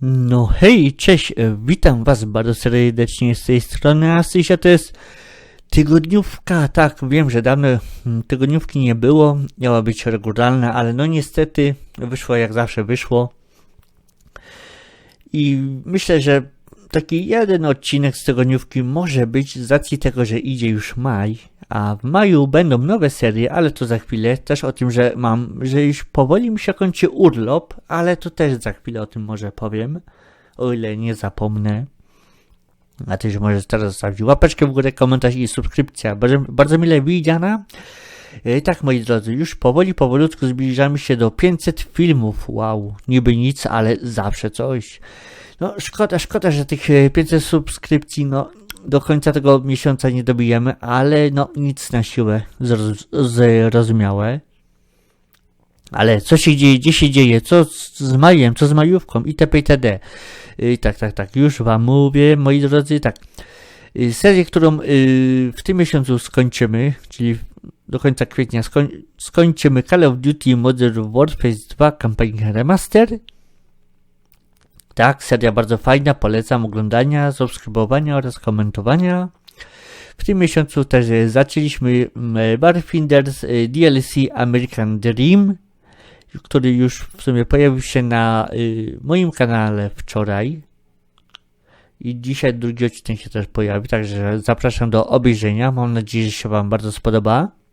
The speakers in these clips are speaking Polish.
No hej, cześć, e, witam was bardzo serdecznie z tej strony Asysia, to jest tygodniówka, tak, wiem, że dawno mm, tygodniówki nie było, miała być regularna, ale no niestety wyszło jak zawsze wyszło. I myślę, że taki jeden odcinek z tygodniówki może być z racji tego, że idzie już maj, a w maju będą nowe serie, ale to za chwilę. Też o tym, że mam, że już powoli mi się kończy urlop, ale to też za chwilę o tym może powiem, o ile nie zapomnę. A też możesz teraz zostawić łapeczkę w górę, komentarz i subskrypcja. Bardzo, bardzo mile widziana. E, Tak, moi drodzy, już powoli, powolutku zbliżamy się do 500 filmów. Wow, niby nic, ale zawsze coś. No, szkoda, szkoda, że tych e, 500 subskrypcji, no, do końca tego miesiąca nie dobijemy, ale no, nic na siłę zroz- zrozumiałe. Ale co się dzieje, gdzie się dzieje, co z, majem, co z majówką, itp. itd. I tak, tak, tak, już wam mówię, moi drodzy, tak. Y, Serię, którą y, w tym miesiącu skończymy, czyli do końca kwietnia skoń, skończymy Call of Duty Modern Warfare 2 Campaign Remaster. Tak, seria bardzo fajna, polecam oglądania, subskrybowania oraz komentowania. W tym miesiącu też e, zaczęliśmy mm, Barfinders e, DLC American Dream, który już w sumie pojawił się na moim kanale wczoraj. I dzisiaj drugi odcinek się też pojawi, także zapraszam do obejrzenia. Mam nadzieję, że się Wam bardzo spodoba.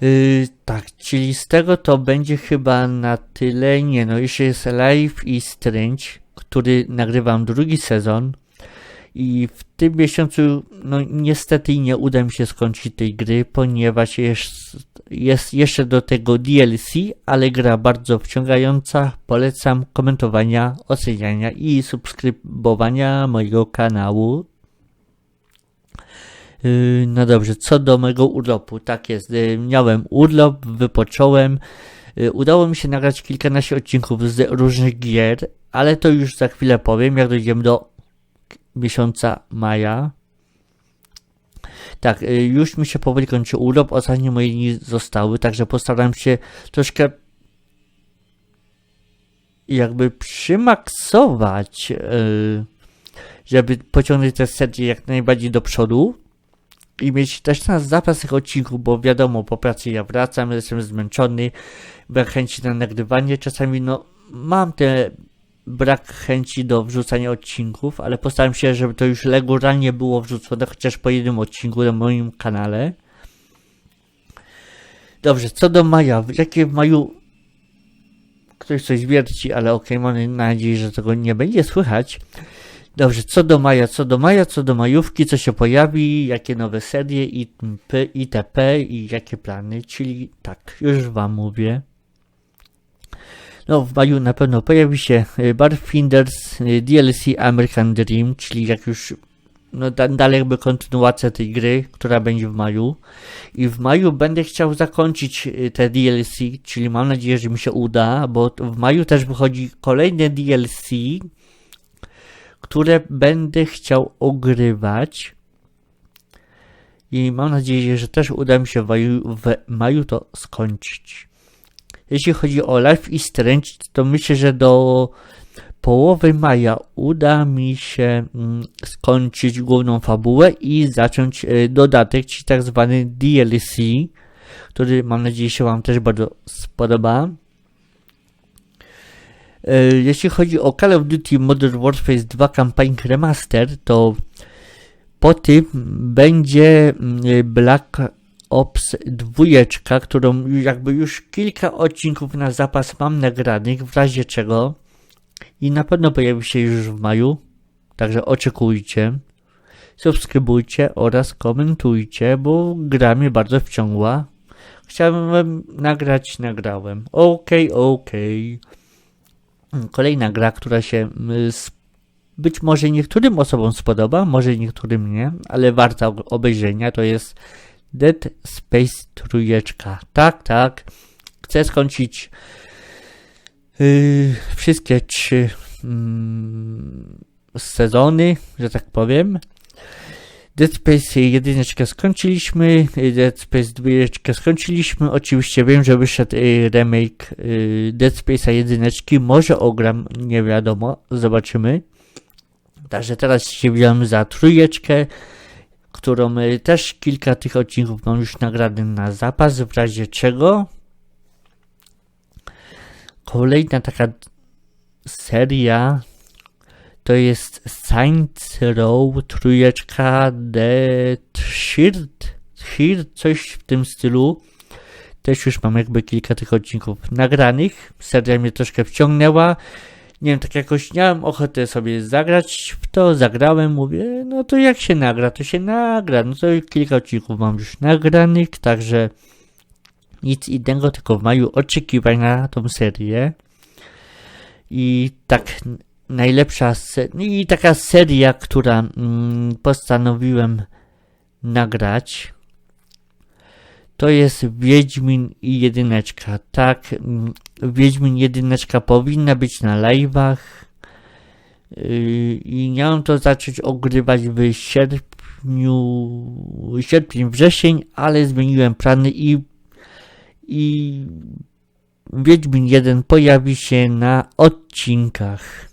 Yy, tak, czyli z tego to będzie chyba na tyle. Nie, no jeszcze jest Live i Strange, który nagrywam drugi sezon. I w tym miesiącu, no niestety nie uda mi się skończyć tej gry, ponieważ jest, jest jeszcze do tego DLC, ale gra bardzo wciągająca. Polecam komentowania, oceniania i subskrybowania mojego kanału. Yy, No dobrze, co do mojego urlopu, tak jest. yy, Miałem urlop, wypocząłem. Yy, Udało mi się nagrać kilkanaście odcinków z różnych gier, ale to już za chwilę powiem, jak dojdziemy do miesiąca maja. Tak, już mi się powoli kończy urlop, ostatnie moje dni zostały, także postaram się troszkę jakby przymaksować, żeby pociągnąć tę serię jak najbardziej do przodu i mieć też na zapas tych odcinków, bo wiadomo, po pracy ja wracam, jestem zmęczony, brak chęci na nagrywanie. Czasami no, mam te brak chęci do wrzucania odcinków, ale postaram się, żeby to już regularnie było wrzucone, chociaż po jednym odcinku na moim kanale. Dobrze, co do maja, jakie w maju ktoś coś wierci, ale okej, mam nadzieję, że tego nie będzie słychać. Dobrze, co do maja, co do maja, co do majówki, co się pojawi, jakie nowe serie itp. itp. i jakie plany, czyli tak, już wam mówię. No, w maju na pewno pojawi się y, Barfinders y, DLC American Dream, czyli jak już no, da, dalej jakby kontynuacja tej gry, która będzie w maju. I w maju będę chciał zakończyć y, te DLC, czyli mam nadzieję, że mi się uda, bo w maju też wychodzi kolejne DLC, które będę chciał ogrywać. I mam nadzieję, że też uda mi się w maju, w maju to skończyć. Jeśli chodzi o Life is Strange, to myślę, że do połowy maja uda mi się mm, skończyć główną fabułę i zacząć e, dodatek, czyli tak zwany DLC, który mam nadzieję się Wam też bardzo spodoba. E, Jeśli chodzi o Call of Duty Modern Warfare 2 Campaign Remaster, to po tym będzie mm, Black Ops 2, którą jakby już kilka odcinków na zapas mam nagranych, w razie czego i na pewno pojawi się już w maju, także oczekujcie, subskrybujcie oraz komentujcie, bo gra mnie bardzo wciągła. Chciałem nagrać, nagrałem. Okej, okej. Kolejna gra, która się y, być może niektórym osobom spodoba, może niektórym nie, ale warta ob- obejrzenia, to jest Dead Space trójeczka. Tak, tak. Chcę skończyć yy, wszystkie trzy mm, sezony, że tak powiem. Dead Space jedyneczkę skończyliśmy, Dead Space dwójeczkę skończyliśmy. Oczywiście wiem, że wyszedł y, remake y, Dead Space'a jedyneczki. Może ogram, nie wiadomo, zobaczymy. Także teraz się wziąłem za trójeczkę, którą y, też kilka tych odcinków mam już nagrany na zapas, w razie czego. Kolejna taka seria to jest Saints Row trójeczka The Shirt, Shirt, coś w tym stylu. Też już mam jakby kilka tych odcinków nagranych. Seria mnie troszkę wciągnęła. Nie wiem, tak jakoś miałem ochotę sobie zagrać w to, zagrałem, mówię, no to jak się nagra, to się nagra. No to kilka odcinków mam już nagranych, także nic innego, tylko w maju oczekiwań na tą serię. I tak najlepsza no i taka seria, która mm, postanowiłem nagrać, to jest Wiedźmin i jedyneczka. Tak, mm, Wiedźmin jedyneczka powinna być na live'ach yy, i miałem to zacząć ogrywać w sierpniu, sierpień, wrzesień, ale zmieniłem plany i i Wiedźmin 1 pojawi się na odcinkach.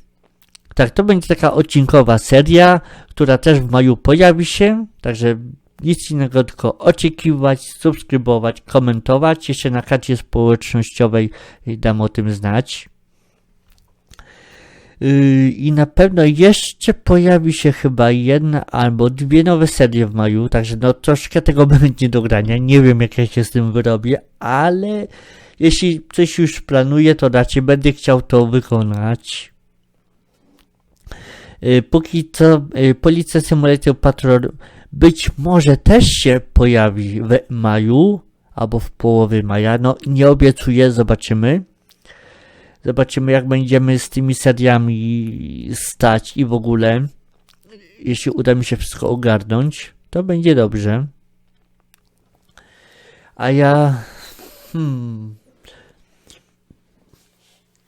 Tak, to będzie taka odcinkowa seria, która też w maju pojawi się, także nic innego tylko oczekiwać, subskrybować, komentować. Jeszcze na karcie społecznościowej dam o tym znać. Yy, I na pewno jeszcze pojawi się chyba jedna albo dwie nowe serie w maju, także no troszkę tego będzie do grania. Nie wiem jak ja się z tym wyrobię, ale jeśli coś już planuję, to raczej będę chciał to wykonać. Yy, Póki co yy, Policja Simulator Patrol być może też się pojawi w maju albo w połowie maja. No nie obiecuję, zobaczymy. Zobaczymy, jak będziemy z tymi seriami stać i w ogóle. Jeśli uda mi się wszystko ogarnąć, to będzie dobrze. A ja. Hmm.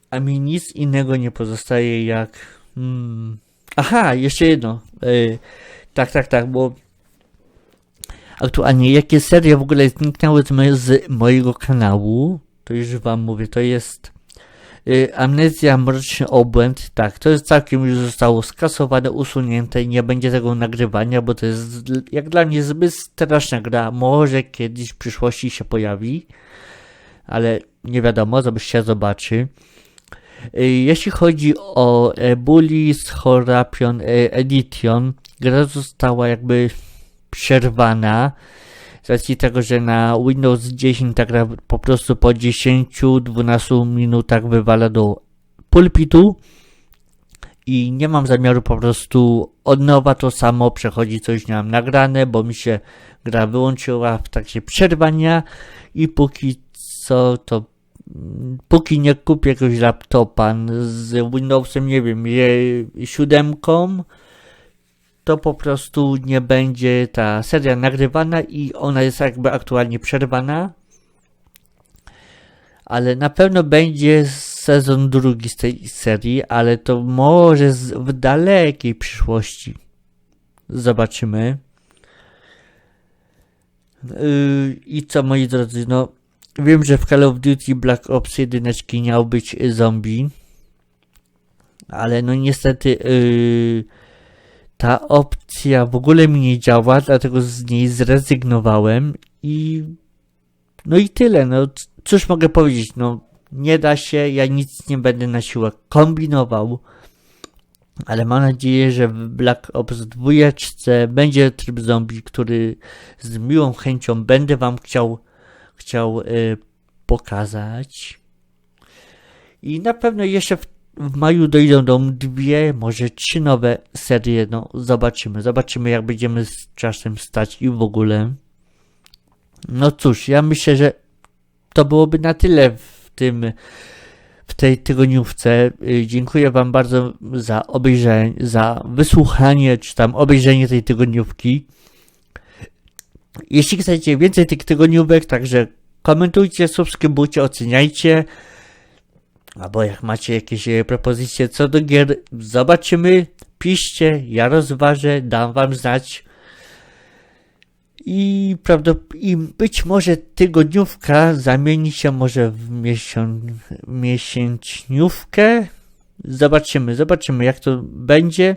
A mi nic innego nie pozostaje jak. Hmm. Aha, jeszcze jedno. Yy, tak, tak, tak, bo. Aktualnie, jakie serie w ogóle zniknęły z, moje, z mojego kanału, to już wam mówię, to jest y, Amnezja Mroczny Obłęd, tak, to jest całkiem już zostało skasowane, usunięte nie będzie tego nagrywania, bo to jest jak dla mnie zbyt straszna gra, może kiedyś w przyszłości się pojawi, ale nie wiadomo, to się zobaczy. Y, Jeśli chodzi o Bullies, Horapion, e, Edition, gra została jakby przerwana z racji tego, że na Windows 10 ta gra po prostu po 10-12 minutach wywala do pulpitu i nie mam zamiaru po prostu od nowa to samo przechodzić, co już miałem nagrane, bo mi się gra wyłączyła w trakcie przerwania i póki co to póki nie kupię jakiegoś laptopa z Windowsem, nie wiem, siódemką, to po prostu nie będzie ta seria nagrywana i ona jest jakby aktualnie przerwana. Ale na pewno będzie sezon drugi z tej serii, ale to może w dalekiej przyszłości. Zobaczymy. Yy, I co moi drodzy, no wiem, że w Call of Duty Black Ops 1 miał być zombie, ale no niestety yy, ta opcja w ogóle mi nie działa, dlatego z niej zrezygnowałem i no i tyle, no cóż mogę powiedzieć, no nie da się, ja nic nie będę na siłę kombinował, ale mam nadzieję, że w Black Ops 2 będzie tryb zombie, który z miłą chęcią będę wam chciał, chciał y, pokazać. I na pewno jeszcze w w maju dojdą do dwie, może trzy nowe serie. No, zobaczymy. Zobaczymy, jak będziemy z czasem stać i w ogóle. No cóż, ja myślę, że to byłoby na tyle w tym, w tej tygodniówce. Y, Dziękuję Wam bardzo za obejrzenie, za wysłuchanie, czy tam obejrzenie tej tygodniówki. Jeśli chcecie więcej tych tygodniówek, także komentujcie, subskrybujcie, oceniajcie. Albo jak macie jakieś e, propozycje co do gier, zobaczymy, piszcie, ja rozważę, dam wam znać. I, I być może tygodniówka zamieni się może w miesięczniówkę. Zobaczymy, zobaczymy jak to będzie.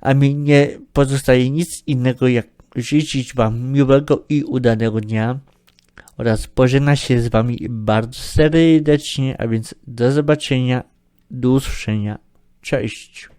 A mi nie pozostaje nic innego jak życzyć Wam miłego i udanego dnia oraz pożegna się z Wami bardzo serdecznie, a więc do zobaczenia, do usłyszenia. Cześć.